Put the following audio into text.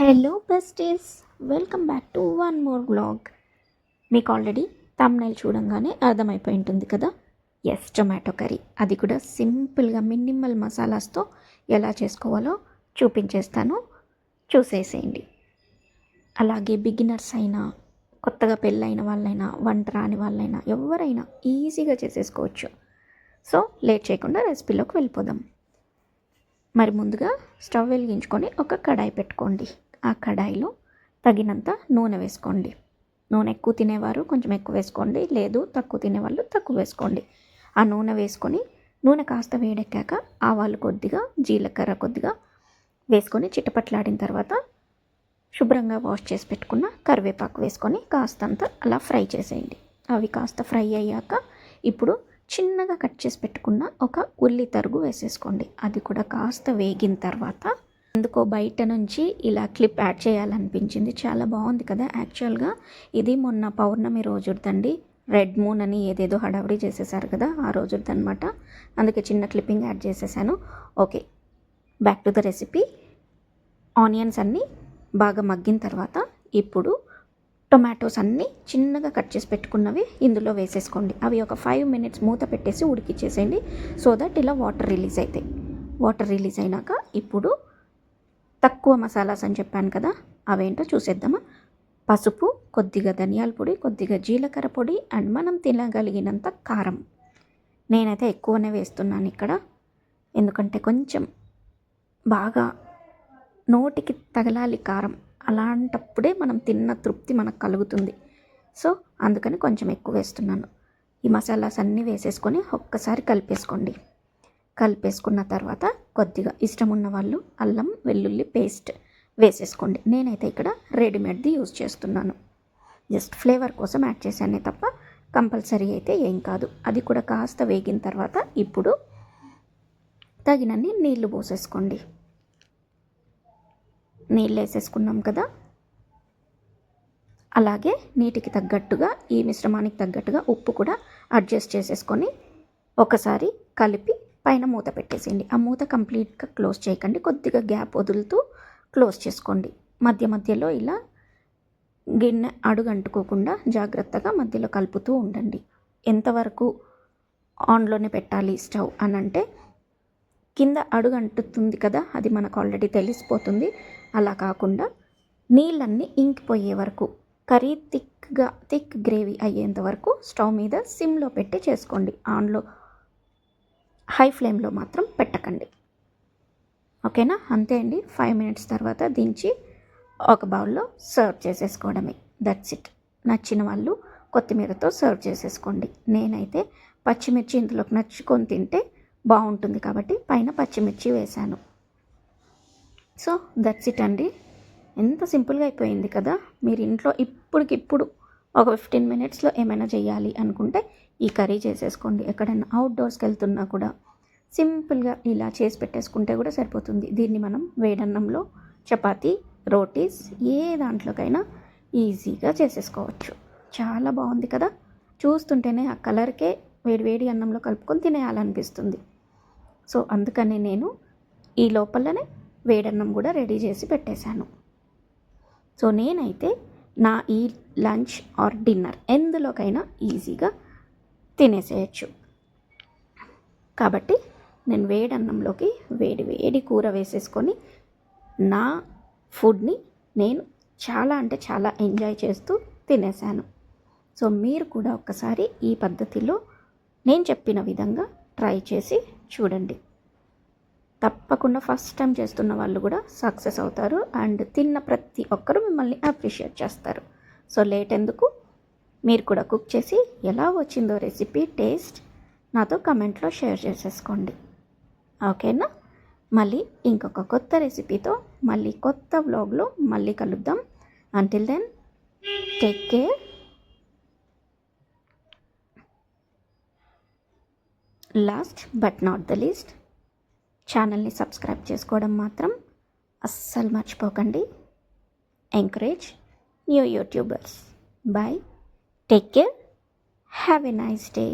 Hello besties welcome back to one more blog మీకు already thumbnail చూడంగానే అర్థమైపోయి ఉంటుంది కదా? ఎస్ టొమాటో కర్రీ అది కూడా సింపుల్గా మినిమల్ మసాలాస్తో ఎలా చేసుకోవాలో చూపించేస్తాను. చూసేసేయండి. అలాగే బిగినర్స్ అయినా కొత్తగా పెళ్ళైన వాళ్ళైనా వంట రాని వాళ్ళైనా ఎవరైనా ఈజీగా చేసేసుకోవచ్చు. సో లేట్ చేయకుండా రెసిపీలోకి వెళ్ళిపోదాం. మరి ముందుగా స్టవ్ వెలిగించుకొని ఒక కడాయి పెట్టుకోండి. ఆ కడాయిలో తగినంత నూనె వేసుకోండి. నూనె ఎక్కువ తినేవారు కొంచెం ఎక్కువ వేసుకోండి. లేదు తక్కువ తినేవాళ్ళు తక్కువ వేసుకోండి. ఆ నూనె వేసుకొని నూనె కాస్త వేడెక్కాక ఆవాలు కొద్దిగా జీలకర్ర కొద్దిగా వేసుకొని చిటపట్లాడిన తర్వాత శుభ్రంగా వాష్ చేసి పెట్టుకున్న కరివేపాకు వేసుకొని కాస్తంత అలా ఫ్రై చేసేయండి. అవి కాస్త ఫ్రై అయ్యాక ఇప్పుడు చిన్నగా కట్ చేసి పెట్టుకున్న ఒక ఉల్లి తరుగు వేసేసుకోండి. అది కూడా కాస్త వేగిన తర్వాత ఎందుకో బయట నుంచి ఇలా క్లిప్ యాడ్ చేయాలనిపించింది. చాలా బాగుంది కదా యాక్చువల్గా. ఇది మొన్న పౌర్ణమి రోజుదండి రెడ్ మూన్ అని ఏదేదో హడావిడి చేసేసారు కదా ఆ రోజుదనమాట అందుకే చిన్న క్లిప్పింగ్ యాడ్ చేసేసాను. Okay. Back to the recipe. Onions అన్నీ బాగా మగ్గిన తర్వాత ఇప్పుడు టొమాటోస్ అన్నీ చిన్నగా కట్ చేసి పెట్టుకున్నవి ఇందులో వేసేసుకోండి. అవి ఒక ఫైవ్ మినిట్స్ మూత పెట్టేసి ఉడికిచ్చేసేయండి. సో దట్ ఇలా వాటర్ రిలీజ్ అవుతాయి వాటర్ రిలీజ్ అయినాక ఇప్పుడు తక్కువ మసాలాస్ అని చెప్పాను కదా అవేంటో చూసేద్దామా? పసుపు కొద్దిగా ధనియాల పొడి కొద్దిగా జీలకర్ర పొడి అండ్ మనం తినగలిగినంత కారం. నేనైతే ఎక్కువనే వేస్తున్నాను ఇక్కడ. ఎందుకంటే కొంచెం బాగా నోటికి తగలాలి కారం. అలాంటప్పుడే మనం తిన్న తృప్తి మనకు కలుగుతుంది. సో అందుకని కొంచెం ఎక్కువ వేస్తున్నాను. ఈ మసాలాస్ అన్నీ వేసేసుకొని ఒక్కసారి కలిపేసుకోండి. కలిపేసుకున్న తర్వాత కొద్దిగా ఇష్టం ఉన్న వాళ్ళు అల్లం వెల్లుల్లి పేస్ట్ వేసేసుకోండి. నేనైతే ఇక్కడ రెడీమేడ్ది యూజ్ చేస్తున్నాను. జస్ట్ ఫ్లేవర్ కోసం యాడ్ చేశానే తప్ప కంపల్సరీ అయితే ఏం కాదు. అది కూడా కాస్త వేగిన తర్వాత ఇప్పుడు తగినన్ని నీళ్ళు పోసేసుకోండి. నీళ్ళు వేసేసుకున్నాం కదా? అలాగే నీటికి తగ్గట్టుగా ఈ మిశ్రమానికి తగ్గట్టుగా ఉప్పు కూడా అడ్జస్ట్ చేసేసుకొని ఒకసారి కలిపి పైన మూత పెట్టేసేయండి. ఆ మూత కంప్లీట్గా క్లోజ్ చేయకండి. కొద్దిగా గ్యాప్ వదులుతూ క్లోజ్ చేసుకోండి. మధ్య మధ్యలో ఇలా గిన్నె అడుగంటుకోకుండా జాగ్రత్తగా మధ్యలో కలుపుతూ ఉండండి. ఎంతవరకు ఆన్లోనే పెట్టాలి స్టవ్ అని అంటే కింద అడుగు అంటుతుంది కదా అది మనకు ఆల్రెడీ తెలిసిపోతుంది. అలా కాకుండా నీళ్ళన్నీ ఇంకిపోయే వరకు కర్రీ థిక్గా థిక్ గ్రేవీ అయ్యేంత వరకు స్టవ్ మీద సిమ్లో పెట్టి చేసుకోండి. ఆన్లో హై ఫ్లేమ్లో మాత్రం పెట్టకండి. ఓకేనా? అంతే అండి. ఫైవ్ మినిట్స్ తర్వాత దించి ఒక బౌల్లో సర్వ్ చేసేసుకోవడమే. దట్స్ ఇట్ నచ్చిన వాళ్ళు కొత్తిమీరతో సర్వ్ చేసేసుకోండి. నేనైతే పచ్చిమిర్చి ఇందులోకి నచ్చుకొని తింటే బాగుంటుంది కాబట్టి పైన పచ్చిమిర్చి వేశాను. సో దట్స్ ఇట్ అండి. ఎంత సింపుల్గా అయిపోయింది కదా? మీరు ఇంట్లో ఇప్పటికిప్పుడు ఒక ఫిఫ్టీన్ మినిట్స్లో ఏమైనా చేయాలి అనుకుంటే ఈ కర్రీ చేసేసుకోండి. ఎక్కడైనా అవుట్డోర్స్కి వెళ్తున్నా కూడా సింపుల్గా ఇలా చేసి పెట్టేసుకుంటే కూడా సరిపోతుంది. దీన్ని మనం వేడన్నంలో చపాతీ రోటీస్ ఏ దాంట్లోకైనా ఈజీగా చేసేసుకోవచ్చు. చాలా బాగుంది కదా? చూస్తుంటేనే ఆ కలర్కే వేడి వేడి అన్నంలో కలుపుకొని తినేయాలనిపిస్తుంది. సో అందుకని నేను ఈ లోపలనే వేడన్నం కూడా రెడీ చేసి పెట్టేశాను. సో నేనైతే నా ఈ లంచ్ ఆర్ డిన్నర్ ఎందులోకైనా ఈజీగా తినేసేయచ్చు. కాబట్టి నేను వేడన్నంలోకి వేడి వేడి కూర వేసేసుకొని నా ఫుడ్ని నేను చాలా అంటే చాలా ఎంజాయ్ చేస్తూ తినేసాను సో మీరు కూడా ఒక్కసారి ఈ పద్ధతిలో నేను చెప్పిన విధంగా ట్రై చేసి చూడండి. తప్పకుండా ఫస్ట్ టైం చేస్తున్న వాళ్ళు కూడా సక్సెస్ అవుతారు అండ్ తిన్న ప్రతి ఒక్కరూ మిమ్మల్ని అప్రిషియేట్ చేస్తారు. సో లేట్ ఎందుకు? మీరు కూడా కుక్ చేసి ఎలా వచ్చిందో రెసిపీ టేస్ట్ నాతో కమెంట్లో షేర్ చేసేసుకోండి. ఓకేనా? మళ్ళీ ఇంకొక కొత్త రెసిపీతో మళ్ళీ కొత్త వ్లాగ్లో మళ్ళీ కలుద్దాం. Until then take care last but not the least ఛానల్ని సబ్స్క్రైబ్ చేసుకోవడం మాత్రం అస్సలు మర్చిపోకండి. Encourage new YouTubers bye take care have a nice day